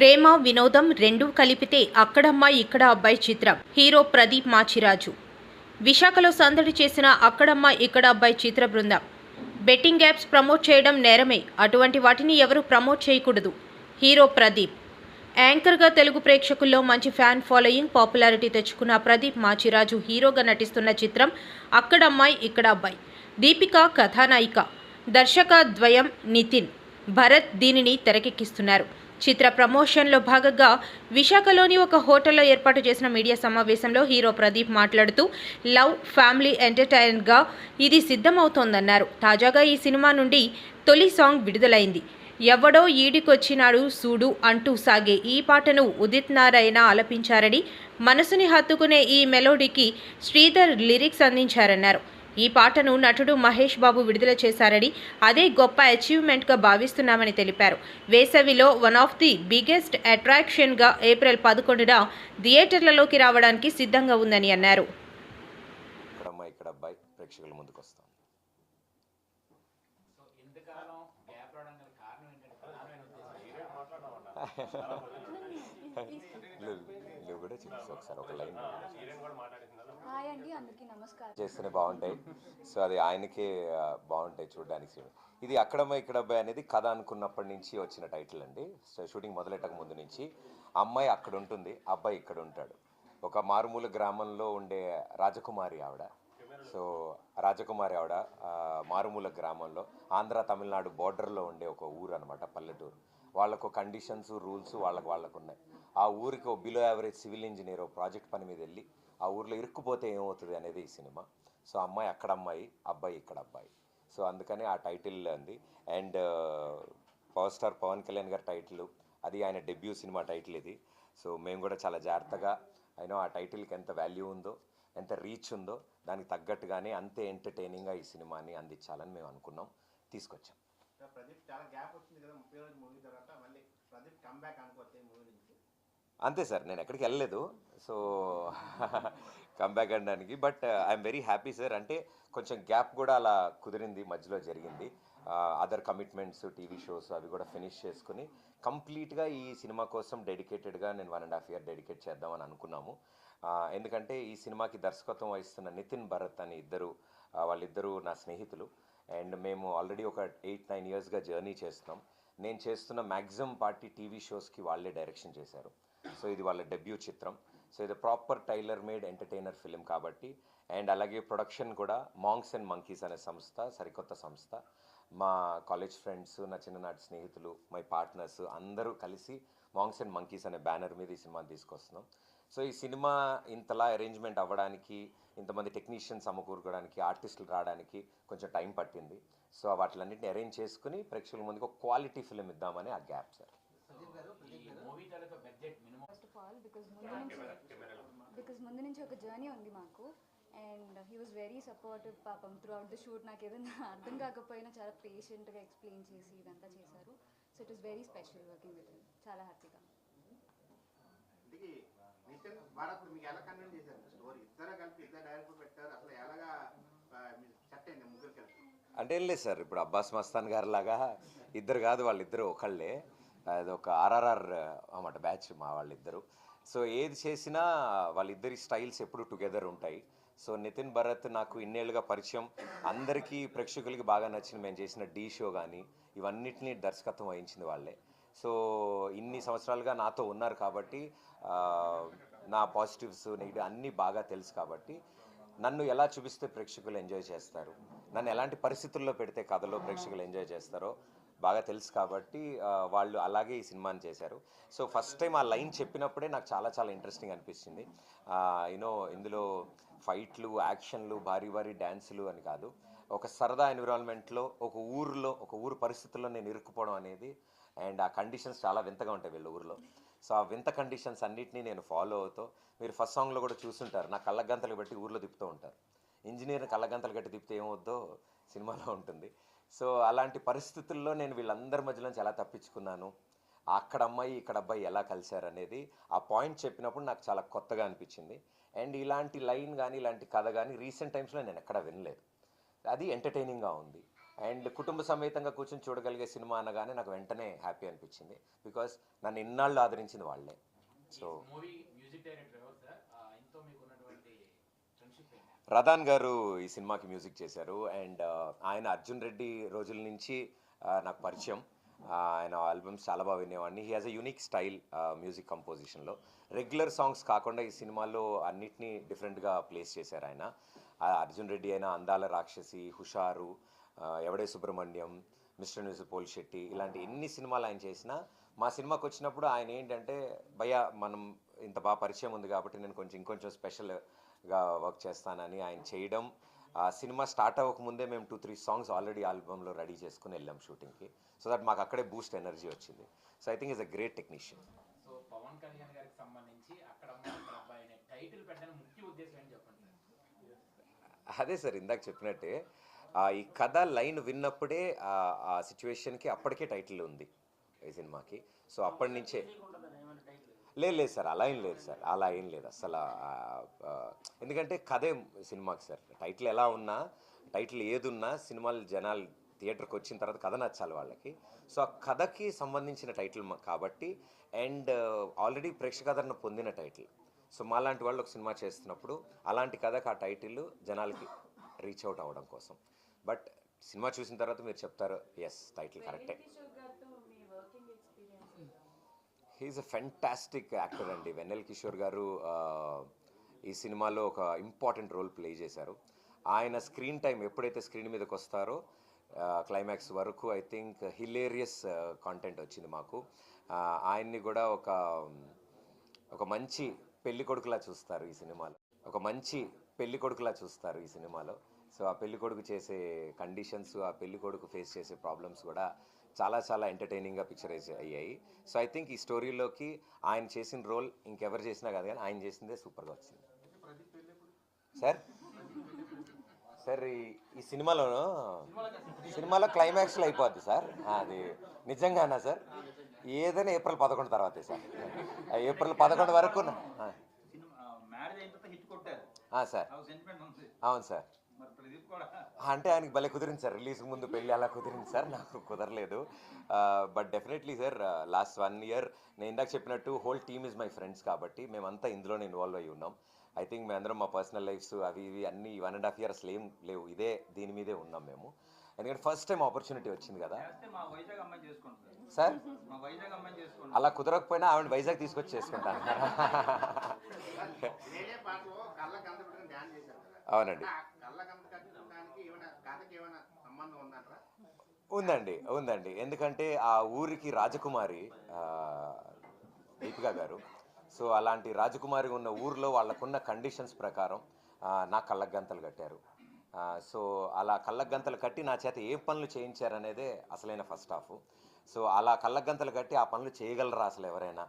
ప్రేమ వినోదం రెండూ కలిపితే అక్కడమ్మాయి ఇక్కడ అబ్బాయి చిత్రం. హీరో ప్రదీప్ మాచిరాజు. విశాఖలో సందడి చేసిన అక్కడమ్మ ఇక్కడ అబ్బాయి చిత్ర బృందం. బెట్టింగ్ యాప్స్ ప్రమోట్ చేయడం నేరమే. అటువంటి వాటిని ఎవరూ ప్రమోట్ చేయకూడదు. హీరో ప్రదీప్. యాంకర్గా తెలుగు ప్రేక్షకుల్లో మంచి ఫ్యాన్ ఫాలోయింగ్ పాపులారిటీ తెచ్చుకున్న ప్రదీప్ మాచిరాజు హీరోగా నటిస్తున్న చిత్రం అక్కడమ్మాయి ఇక్కడ అబ్బాయి. దీపిక కథానాయిక. దర్శక ద్వయం నితిన్. భరత్ దీనిని తెరకెక్కిస్తున్నారు. చిత్ర ప్రమోషన్లో భాగంగా విశాఖలోని ఒక హోటల్లో ఏర్పాటు చేసిన మీడియా సమావేశంలో హీరో ప్రదీప్ మాట్లాడుతూ లవ్ ఫ్యామిలీ ఎంటర్టైన్గా ఇది సిద్ధమవుతోందన్నారు. తాజాగా ఈ సినిమా నుండి తొలి సాంగ్ విడుదలైంది. ఎవడో ఈడికొచ్చినాడు సూడు అంటూ సాగే ఈ పాటను ఉదిత్ నారాయణ ఆలపించారని మనసుని హత్తుకునే ఈ మెలోడీకి శ్రీధర్ లిరిక్స్ అందించారన్నారు. ఈ పాటను నటుడు మహేష్ బాబు విడుదల చేశారని అదే గొప్ప అచీవ్మెంట్గా భావిస్తున్నామని తెలిపారు. వేసవిలో వన్ ఆఫ్ ది బిగ్గెస్ట్ అట్రాక్షన్గా ఏప్రిల్ పదకొండున థియేటర్లలోకి రావడానికి సిద్ధంగా ఉందని అన్నారు. ప్రేక్షకుల ముందుకు వస్తాం. కారణం నువ్వు కూడా ఒకసారి ఒక లైన్. హాయ్ అండి అందరికీ నమస్కారం. చేస్తేనే బాగుంటాయి. సో అది ఆయనకే బాగుంటాయి చూడడానికి ఇది అక్కడమ్మ ఇక్కడ అబ్బాయి అనేది కథ అనుకున్నప్పటి నుంచి వచ్చిన టైటిల్ అండి. సో షూటింగ్ మొదలెట్టక ముందు నుంచి అమ్మాయి అక్కడ ఉంటుంది అబ్బాయి ఇక్కడ ఉంటాడు. ఒక మారుమూల గ్రామంలో ఉండే రాజకుమారి ఆవిడ. సో రాజకుమారి ఆవిడ మారుమూల గ్రామంలో ఆంధ్ర తమిళనాడు బోర్డర్లో ఉండే ఒక ఊరు అనమాట పల్లెటూరు. వాళ్ళకు కండిషన్స్ రూల్స్ వాళ్ళకు వాళ్ళకు ఉన్నాయి ఆ ఊరికి ఓ below average civil engineer project పని మీద వెళ్ళి ఆ ఊర్లో ఇరుక్కుపోతే ఏమవుతుంది అనేది ఈ సినిమా. సో అమ్మాయి అక్కడ అమ్మాయి అబ్బాయి ఇక్కడ అబ్బాయి. సో అందుకని ఆ టైటిల్ ఉంది. And power star Pawan Kalyan గారి టైటిల్ అది ఆయన డెబ్యూ సినిమా టైటిల్ ఇది. సో మేము కూడా చాలా జాగ్రత్తగా అయినా ఆ టైటిల్కి ఎంత వాల్యూ ఉందో ఎంత రీచ్ ఉందో దానికి తగ్గట్టుగానే అంతే ఎంటర్టైనింగ్గా ఈ సినిమాని అందించాలని మేము అనుకున్నాం. తీసుకొచ్చాం. ప్రదీప్ చాలా గ్యాప్ వచ్చింది కదా ముప్పై రోజులు మూవీ తర్వాత మళ్ళీ ప్రదీప్ కమ్బ్యాక్ అనుకోవచ్చు మూవీ నుంచి. అంతే సార్ నేను ఎక్కడికి వెళ్ళలేదు. సో కంబ్యాక్ అనడానికి. But I'm very happy sir అంటే కొంచెం గ్యాప్ కూడా అలా కుదిరింది మధ్యలో జరిగింది. అదర్ కమిట్మెంట్స్ టీవీ షోస్ అవి కూడా ఫినిష్ చేసుకుని కంప్లీట్గా ఈ సినిమా కోసం డెడికేటెడ్గా నేను one and half year dedicate చేద్దామని అనుకున్నాము. ఎందుకంటే ఈ సినిమాకి దర్శకత్వం వహిస్తున్న నితిన్ భరత్ అని ఇద్దరు వాళ్ళిద్దరూ నా స్నేహితులు. అండ్ మేము ఆల్రెడీ ఒక ఎయిట్ నైన్ ఇయర్స్గా జర్నీ చేస్తున్నాం. నేను చేస్తున్న మ్యాక్సిమం పార్టీ టీవీ షోస్కి వాళ్ళే డైరెక్షన్ చేశారు. సో ఇది వాళ్ళ డెబ్యూ చిత్రం. సో ఇది proper tailor made entertainer film కాబట్టి అండ్ అలాగే ప్రొడక్షన్ కూడా మాంగ్స్ అండ్ మంకీస్ అనే సంస్థ సరికొత్త సంస్థ. మా కాలేజ్ ఫ్రెండ్స్ నా చిన్ననాటి స్నేహితులు మై పార్ట్నర్స్ అందరూ కలిసి మాంగ్స్ అండ్ మంకీస్ అనే బ్యానర్ మీద ఈ సినిమాని తీసుకొస్తున్నాం. సో ఈ సినిమా ఇంతలా అరేంజ్మెంట్ అవ్వడానికి ఇంతమంది టెక్నీషియన్స్ సమకూరుకోవడానికి ఆర్టిస్టులు రావడానికి కొంచెం టైం పట్టింది. సో వాటిలన్నింటిని అరేంజ్ చేసుకుని ప్రేక్షకుల ముందుకు ఒక క్వాలిటీ ఫిలిం ఇద్దామని ఆ గ్యాప్ సార్. ఈ movie taluka budget minimum. First of all because ముందు నుంచి బికాజ్ ముందు నుంచి ఒక జర్నీ ఉంది మాకు. And he was very supportive పాపం త్రూ అవుట్ ద షూట్ నాకు ఏదైనా అర్థం కాకపోయినా చాలా పేషెంట్గా ఎక్స్ప్లెయిన్ చేసి ఇదంతా చేశారు. So it was very special working with చాలా హ్యాపీగా ఇంటికి నితిన్ మీకు ఎలా కన్విన్స్ చేశారు? స్టోరీ ఇద్దరు కలిపి ఇద్దరు డైరెక్టర్ పెట్టారు అసలు ఎలాగా సెట్ అయింది ముగ్గురు కలిపి? అంటే ఏం లేదు సార్ ఇప్పుడు అబ్బాస్ మస్తాన్ గారు లాగా ఇద్దరు కాదు వాళ్ళిద్దరు ఒకళ్ళే. అది ఒక ఆర్ఆర్ఆర్ అన్నమాట బ్యాచ్ మా వాళ్ళిద్దరు. సో ఏది చేసినా వాళ్ళిద్దరి స్టైల్స్ ఎప్పుడు టుగెదర్ ఉంటాయి. సో నితిన్ భరత్ నాకు ఇన్నేళ్ళుగా పరిచయం. అందరికీ ప్రేక్షకులకి బాగా నచ్చిన మేము చేసిన డీ షో కానీ ఇవన్నిటిని దర్శకత్వం వహించింది వాళ్ళే. సో ఇన్ని సంవత్సరాలుగా నాతో ఉన్నారు కాబట్టి నా పాజిటివ్స్ నెగిటివ్ అన్నీ బాగా తెలుసు కాబట్టి నన్ను ఎలా చూపిస్తే ప్రేక్షకులు ఎంజాయ్ చేస్తారు? నన్ను ఎలాంటి పరిస్థితుల్లో పెడితే కథలో ప్రేక్షకులు ఎంజాయ్ చేస్తారో బాగా తెలుసు కాబట్టి వాళ్ళు అలాగే ఈ సినిమాని చేశారు. సో ఫస్ట్ టైం ఆ లైన్ చెప్పినప్పుడే నాకు చాలా చాలా ఇంట్రెస్టింగ్ అనిపించింది. యూనో ఇందులో ఫైట్లు యాక్షన్లు భారీ భారీ డ్యాన్సులు అని కాదు. ఒక సరదా ఎన్విరాన్మెంట్లో ఒక ఊరిలో ఒక ఊరు పరిస్థితుల్లో నేను ఇరుక్కుపోవడం అనేది అండ్ ఆ కండిషన్స్ చాలా వింతగా ఉంటాయి వీళ్ళ ఊరిలో. సో ఆ వింత కండిషన్స్ అన్నిటినీ నేను ఫాలో అవుతూ మీరు ఫస్ట్ సాంగ్లో కూడా చూసుంటారు. నా కళ్ళగంతలు బట్టి ఊర్లో తిప్పుతూ ఉంటారు. ఇంజనీర్ కళ్ళగంతలు కట్టి తిప్పితే ఏమవుద్దో సినిమాలో ఉంటుంది. సో అలాంటి పరిస్థితుల్లో నేను వీళ్ళందరి మధ్యలోంచి ఎలా తప్పించుకున్నాను అక్కడ అమ్మాయి ఇక్కడ అబ్బాయి ఎలా కలిశారు అనేది ఆ పాయింట్ చెప్పినప్పుడు నాకు చాలా కొత్తగా అనిపించింది. అండ్ ఇలాంటి లైన్ కానీ ఇలాంటి కథ కానీ రీసెంట్ టైమ్స్లో నేను ఎక్కడా వినలేదు. అది ఎంటర్టైనింగ్గా ఉంది. అండ్ కుటుంబ సమేతంగా కూర్చొని చూడగలిగే సినిమా అనగానే నాకు వెంటనే హ్యాపీ అనిపించింది. బికాస్ నన్ను ఇన్నాళ్ళు ఆదరించింది వాళ్ళే. సో రదాన్ గారు ఈ సినిమాకి మ్యూజిక్ చేశారు. అండ్ ఆయన అర్జున్ రెడ్డి రోజుల నుంచి నాకు పరిచయం. ఆయన ఆల్బమ్స్ చాలా బాగా వినేవాడిని. He has a unique style music కంపోజిషన్లో regular songs కాకుండా ఈ సినిమాలో అన్నిటినీ డిఫరెంట్గా ప్లేస్ చేశారు ఆయన. అర్జున్ రెడ్డి అయినా అందాల రాక్షసి హుషారు ఎవడే సుబ్రహ్మణ్యం మిస్టర్ న్యూస్ పోల్ శెట్టి ఇలాంటి ఎన్ని సినిమాలు ఆయన చేసినా మా సినిమాకి వచ్చినప్పుడు ఆయన ఏంటంటే భయ మనం ఇంత బాగా పరిచయం ఉంది కాబట్టి నేను కొంచెం ఇంకొంచెం స్పెషల్గా వర్క్ చేస్తానని ఆయన చేయడం. ఆ సినిమా స్టార్ట్ అవ్వకముందే మేము టూ త్రీ సాంగ్స్ ఆల్రెడీ ఆల్బంలో రెడీ చేసుకుని వెళ్ళాం షూటింగ్కి. సో దట్ మాకు అక్కడే బూస్ట్ ఎనర్జీ వచ్చింది. So I think is a great technician. So Pawan Kalyan గారికి సంబంధించి అక్కడ అమ్మాయి, ఇక్కడ అబ్బాయి అనే టైటిల్ పెట్టడానికి ముఖ్య ఉద్దేశం ఏంటి చెప్పండి? సార్ అదే సార్ ఇందాక చెప్పినట్టే ఈ కథ లైన్ విన్నప్పుడే ఆ, సిచ్యువేషన్కి అప్పటికే టైటిల్ ఉంది ఈ సినిమాకి. సో అప్పటి నుంచే లేదు లేదు సార్ అలా ఏం లేదు సార్ అలా ఏం లేదు అసలు ఎందుకంటే కథే సినిమాకి సార్. టైటిల్ ఎలా ఉన్నా టైటిల్ ఏదున్నా సినిమాలు జనాలు థియేటర్కి వచ్చిన తర్వాత కథ నచ్చాలి వాళ్ళకి. సో ఆ కథకి సంబంధించిన టైటిల్ కాబట్టి అండ్ ఆల్రెడీ ప్రేక్షకాదరణ పొందిన టైటిల్. సో మాలాంటి వాళ్ళు ఒక సినిమా చేస్తున్నప్పుడు అలాంటి కథకు ఆ టైటిల్ జనాలకి రీచ్ అవుట్ అవ్వడం కోసం. బట్ సినిమా చూసిన తర్వాత మీరు చెప్తారు ఎస్ టైటిల్ కరెక్టే he is a fantastic actor అండి. వెన్నెల్ కిషోర్ గారు ఈ సినిమాలో ఒక ఇంపార్టెంట్ రోల్ ప్లే చేశారు. ఆయన స్క్రీన్ టైం ఎప్పుడైతే స్క్రీన్ మీదకి వస్తారో క్లైమాక్స్ వరకు ఐ థింక్ హిలేరియస్ కాంటెంట్ వచ్చింది మాకు. ఆయన్ని కూడా ఒక ఒక మంచి పెళ్ళి కొడుకులా చూస్తారు ఈ సినిమాలో. ఒక మంచి పెళ్ళి కొడుకులా చూస్తారు ఈ సినిమాలో. సో ఆ పెళ్ళి కొడుకు చేసే కండిషన్స్ ఆ పెళ్ళి కొడుకు ఫేస్ చేసే ప్రాబ్లమ్స్ కూడా చాలా చాలా ఎంటర్టైనింగ్గా పిక్చరైజ్ అయ్యాయి. సో ఐ థింక్ ఈ స్టోరీలోకి ఆయన చేసిన రోల్ ఇంకెవరు చేసినా కాదు కానీ ఆయన చేసిందే సూపర్గా వచ్చింది. సార్ సార్ ఈ సినిమాలోను సినిమాలో క్లైమాక్స్లో అయిపోద్ది సార్ అది నిజంగానా సార్ ఏదైనా ఏప్రిల్ పదకొండు తర్వాతే సార్ ఏప్రిల్ పదకొండు వరకు సార్ అవును సార్ అంటే ఆయనకి భలే కుదిరింది సార్ రిలీజ్ ముందు పెళ్ళి అలా కుదిరింది సార్ నాకు కుదరలేదు. But definitely sir last one year నేను ఇందాక చెప్పినట్టు whole team is my friends కాబట్టి మేమంతా ఇందులోనే ఇన్వాల్వ్ అయ్యి ఉన్నాం. ఐ థింక్ మేమందరం మా పర్సనల్ లైఫ్స్ అవి ఇవి అన్ని వన్ అండ్ హాఫ్ ఇయర్ అసలు ఏం లేవు ఇదే దీని మీదే ఉన్నాం మేము. ఎందుకంటే ఫస్ట్ టైం ఆపర్చునిటీ వచ్చింది కదా. సార్. అలా కుదరకపోయినా ఆవిడ వైజాగ్ తీసుకొచ్చి చేసుకుంటాను అవునండి. ఉందండి ఉందండి. ఎందుకంటే ఆ ఊరికి రాజకుమారి దీపిక గారు. సో అలాంటి రాజకుమారి ఉన్న ఊర్లో వాళ్ళకున్న కండిషన్స్ ప్రకారం నా కళ్ళగంతలు కట్టారు. సో అలా కళ్ళగంతలు కట్టి నా చేత ఏ పనులు చేయించారనేదే అసలైన ఫస్ట్ హాఫ్. సో అలా కళ్ళగంతలు కట్టి ఆ పనులు చేయగలరా అసలు ఎవరైనా?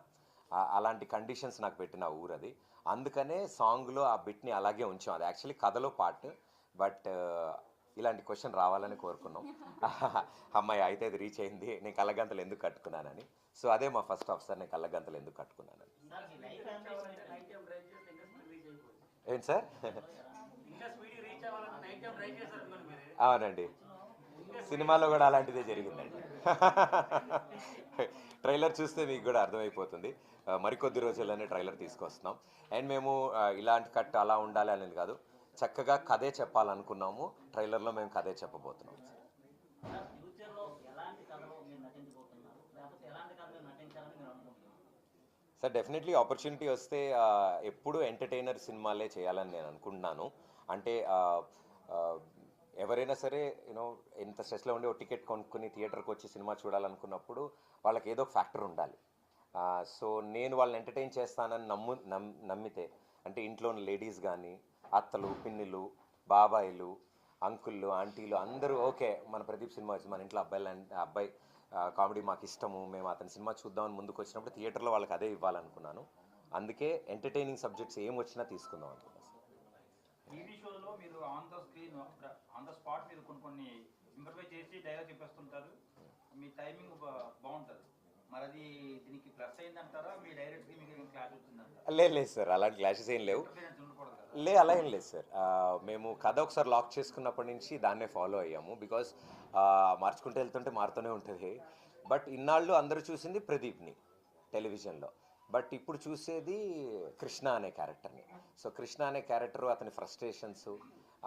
అలాంటి కండిషన్స్ నాకు పెట్టిన ఆ ఊరు అది అందుకనే సాంగ్లో ఆ బిట్ని అలాగే ఉంచాం. అది యాక్చువల్లీ కథలో పార్ట్ బట్ ఇలాంటి క్వశ్చన్ రావాలని కోరుకున్నాం. అమ్మాయి అయితే అది రీచ్ అయింది. నేను కళ్ళగంతలు ఎందుకు కట్టుకున్నానని. సో అదే మా ఫస్ట్ ఆఫీసర్ నేను కళ్ళగంతలు ఎందుకు కట్టుకున్నానని. ఏంటి సార్? అవునండి. సినిమాలో కూడా అలాంటిదే జరిగిందండి. ట్రైలర్ చూస్తే మీకు కూడా అర్థమైపోతుంది. మరికొద్ది రోజుల్లోనే ట్రైలర్ తీసుకొస్తున్నాం. అండ్ మేము ఇలాంటి కట్ అలా ఉండాలి అనేది కాదు. చక్కగా కథే చెప్పాలనుకున్నాము. ట్రైలర్లో మేము కథే చెప్పబోతున్నాం. సార్ డెఫినెట్లీ ఆపర్చునిటీ వస్తే ఎప్పుడు ఎప్పుడూ ఎంటర్టైనర్ సినిమాలే చేయాలని నేను అనుకుంటున్నాను. అంటే ఎవరైనా సరే యూనో ఎంత స్ట్రెస్లో ఉండి ఒక టికెట్ కొనుక్కుని థియేటర్కి వచ్చి సినిమా చూడాలనుకున్నప్పుడు వాళ్ళకి ఏదో ఒక ఫ్యాక్టర్ ఉండాలి. సో నేను వాళ్ళని ఎంటర్టైన్ చేస్తానని నమ్ము నమ్మితే అంటే ఇంట్లోని లేడీస్ కానీ అత్తలు పిన్నిలు బాబాయిలు అంకుళ్ళు ఆంటీలు అందరూ ఓకే మన ప్రదీప్ సినిమా వచ్చి మన ఇంట్లో అబ్బాయిలు అబ్బాయి కామెడీ మాకు ఇష్టము మేము అతని సినిమా చూద్దామని ముందుకు వచ్చినప్పుడు థియేటర్లో వాళ్ళకి అదే ఇవ్వాలనుకున్నాను. అందుకే ఎంటర్టైనింగ్ సబ్జెక్ట్స్ ఏం వచ్చినా తీసుకుందాం అనుకున్నాను టీవీ షోలో మీరు on the screen on the spot మీరు కొన్ని కొన్ని ఇంప్రవైజ్ చేసి డైలాగ్ చెప్పేస్తుంటారు. మీ టైమింగ్ బాగుంటుంది. మరి అది దీనికి ప్లస్ అయిందంటారా? మీ డైరెక్ట్గా మీకు క్లాస్ వచ్చిందంటారా? లేదు లేదు సార్ అలాంటి క్లాషెస్ ఏం లేవు. లే అలా ఏం లేదు సార్. మేము కథ ఒకసారి లాక్ చేసుకున్నప్పటి నుంచి దాన్నే ఫాలో అయ్యాము. బికాస్ మార్చుకుంటూ వెళ్తుంటే మారుతూనే ఉంటుంది. బట్ ఇన్నాళ్ళు అందరూ చూసింది ప్రదీప్ని టెలివిజన్లో. బట్ ఇప్పుడు చూసేది కృష్ణ అనే క్యారెక్టర్ని. సో కృష్ణ అనే క్యారెక్టర్ అతని ఫ్రస్ట్రేషన్స్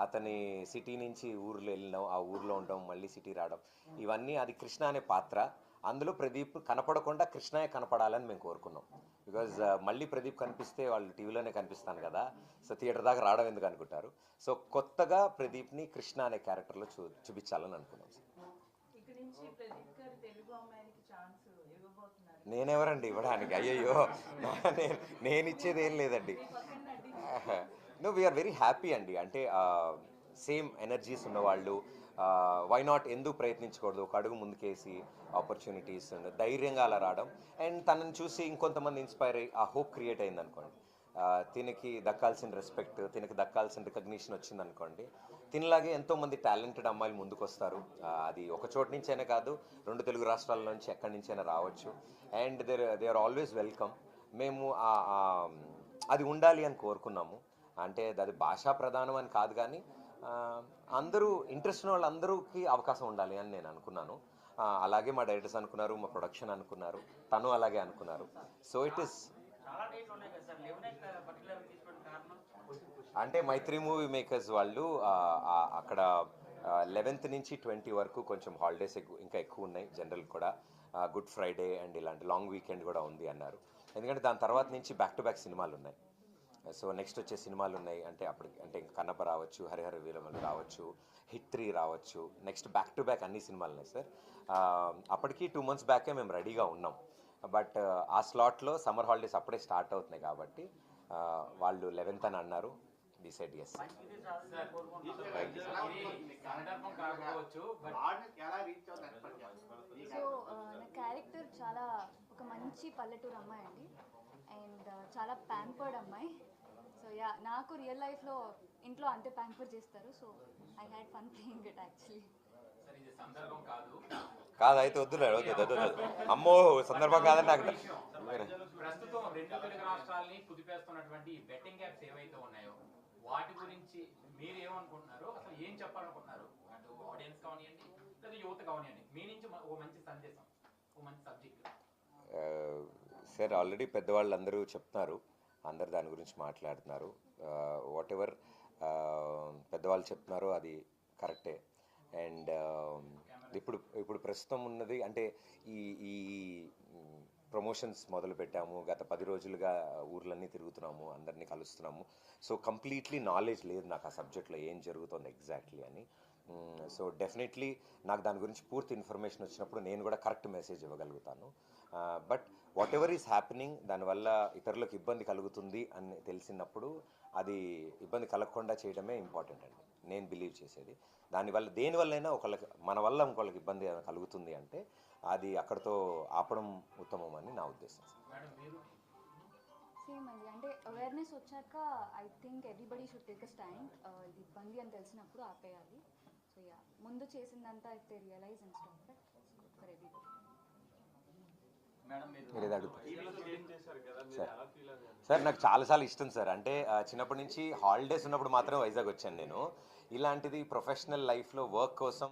అతని సిటీ నుంచి ఊర్లో వెళ్ళడం ఆ ఊర్లో ఉండడం మళ్ళీ సిటీ రావడం ఇవన్నీ అది కృష్ణ అనే పాత్ర. అందులో ప్రదీప్ కనపడకుండా కృష్ణయే కనపడాలని మేము కోరుకున్నాం. బికాజ్ మళ్ళీ ప్రదీప్ కనిపిస్తే వాళ్ళు టీవీలోనే కనిపిస్తాను కదా సో థియేటర్ దాకా రావడం ఎందుకు అనుకుంటారు? సో కొత్తగా ప్రదీప్ని కృష్ణ అనే క్యారెక్టర్లో చూ చూపించాలని అనుకున్నాం. నేనెవరండి ఇవ్వడానికి? అయ్యయ్యో నేను నేను ఇచ్చేది ఏం లేదండి నో వీఆర్ వెరీ హ్యాపీ అండి. అంటే సేమ్ ఎనర్జీస్ ఉన్నవాళ్ళు వై నాట్ ఎందుకు ప్రయత్నించకూడదు? ఒక అడుగు ముందుకేసి ఆపర్చునిటీస్ ధైర్యంగా అలా రావడం. అండ్ తనని చూసి ఇంకొంతమంది ఇన్స్పైర్ అయ్యి ఆ హోప్ క్రియేట్ అయింది అనుకోండి తినకి దక్కాల్సిన రెస్పెక్ట్ తినకి దక్కాల్సిన రికగ్నిషన్ వచ్చింది అనుకోండి తినలాగే ఎంతోమంది టాలెంటెడ్ అమ్మాయిలు ముందుకు వస్తారు అది ఒక చోటు నుంచైనా కాదు రెండు తెలుగు రాష్ట్రాల నుంచి ఎక్కడి నుంచైనా రావచ్చు. And there they are always welcome మేము అది ఉండాలి అని కోరుకున్నాము. అంటే అది భాషా ప్రధానం అని కాదు కానీ అందరూ ఇంట్రెస్ట్ ఉన్న వాళ్ళందరికీ అవకాశం ఉండాలి అని నేను అనుకున్నాను. అలాగే మా డైరెక్టర్స్ అనుకున్నారు మా ప్రొడక్షన్ అనుకున్నారు తను అలాగే అనుకున్నారు. సో ఇట్ ఇస్ అంటే మైత్రి మూవీ మేకర్స్ వాళ్ళు అక్కడ లెవెన్త్ నుంచి ట్వంటీ వరకు కొంచెం హాలిడేస్ ఎక్కువ ఇంకా ఎక్కువ ఉన్నాయి జనరల్ కూడా. గుడ్ ఫ్రైడే అండ్ ఇలాంటి లాంగ్ వీకెండ్ కూడా ఉంది అన్నారు. ఎందుకంటే దాని తర్వాత నుంచి బ్యాక్ టు బ్యాక్ సినిమాలు ఉన్నాయి. సో నెక్స్ట్ వచ్చే సినిమాలు ఉన్నాయి అంటే అప్పటికి అంటే కన్నప కన్నప్ప రావచ్చు హరిహర వీరమలు రావచ్చు హిట్ త్రీ రావచ్చు నెక్స్ట్ బ్యాక్ టు బ్యాక్ అన్ని సినిమాలు ఉన్నాయి సార్ అప్పటికి టూ మంత్స్ బ్యాకే మేము రెడీగా ఉన్నాం. బట్ ఆ స్లాట్లో సమ్మర్ హాలిడేస్ అప్పుడే స్టార్ట్ అవుతున్నాయి కాబట్టి వాళ్ళు లెవెన్త్ అని అన్నారు. డిసైడ్ ఎస్ సో నా క్యారెక్టర్ చాలా ఒక మంచి పల్లెటూరు అమ్మాయి అండి. అండ్ చాలా ప్యాంపర్డ్ అమ్మాయి. సో యా నాకు రియల్ లైఫ్లో ఇంట్లో అంతే ప్యాంపర్ చేస్తారు. So I had fun playing it actually sir ఇది సందర్భం కాదు. కాదు అయితే వద్దు వద్దు అమ్మో సందర్భం కాదని నాకు ప్రస్తుతం రెండు తెలుగు రాష్ట్రాల్ని కుదిపేస్తున్నటువంటి ఈ బెట్టింగ్ యాప్స్ ఏవైతే ఉన్నాయో వాటి గురించి మీరు ఏమనుకుంటున్నారు అసలు ఏం చెప్పాలనుకుంటున్నారు? అటు ఆడియన్స్ కానివ్వండి లేదా యువత కానివ్వండి మీ నుంచి ఒక మంచి సందేశం ఒక మంచి సబ్జెక్ట్ సార్ ఆల్రెడీ పెద్దవాళ్ళు అందరూ చెప్తున్నారు అందరు దాని గురించి మాట్లాడుతున్నారు. వాట్ ఎవర్ పెద్దవాళ్ళు చెప్తున్నారో అది కరెక్టే అండ్ ఇప్పుడు ఇప్పుడు ప్రస్తుతం ఉన్నది అంటే ఈ ఈ ప్రమోషన్స్ మొదలు పెట్టాము. గత పది రోజులుగా ఊర్లన్నీ తిరుగుతున్నాము అందరినీ కలుస్తున్నాము. సో కంప్లీట్లీ నాలెడ్జ్ లేదు నాకు ఆ సబ్జెక్ట్లో ఏం జరుగుతుంది ఎగ్జాక్ట్లీ అని. సో డెఫినెట్లీ నాకు దాని గురించి పూర్తి ఇన్ఫర్మేషన్ వచ్చినప్పుడు నేను కూడా కరెక్ట్ మెసేజ్ ఇవ్వగలుగుతాను. But whatever is happening దానివల్ల ఇతరులకు ఇబ్బంది కలుగుతుంది అని తెలిసినప్పుడు అది ఇబ్బంది కలగకుండా చేయడమే ఇంపార్టెంట్ అండి. నేను బిలీవ్ చేసేది. దానివల్ల దేనివల్లైనా ఒకళ్ళకి మన వల్ల ఇంకొకళ్ళకి ఇబ్బంది కలుగుతుంది అంటే అది అక్కడితో ఆపడం ఉత్తమం అని నా ఉద్దేశం. మేడం మీరు? సేమ్ అండి. అంటే అవేర్నెస్ వచ్చాక I think everybody should take a stand ఇది ఇబ్బంది అని తెలిసినప్పుడు ఆపేయాలి. సో యా ముందు చేసిందంతా అయితే realise and stop for everybody మీరు మీరు ఏది అడుగుతారు సార్. సార్ నాకు చాలాసార్లు ఇష్టం సార్. అంటే చిన్నప్పటి నుంచి హాలిడేస్ ఉన్నప్పుడు మాత్రం వైజాగ్ వచ్చాను నేను. ఇలాంటిది ప్రొఫెషనల్ లైఫ్లో వర్క్ కోసం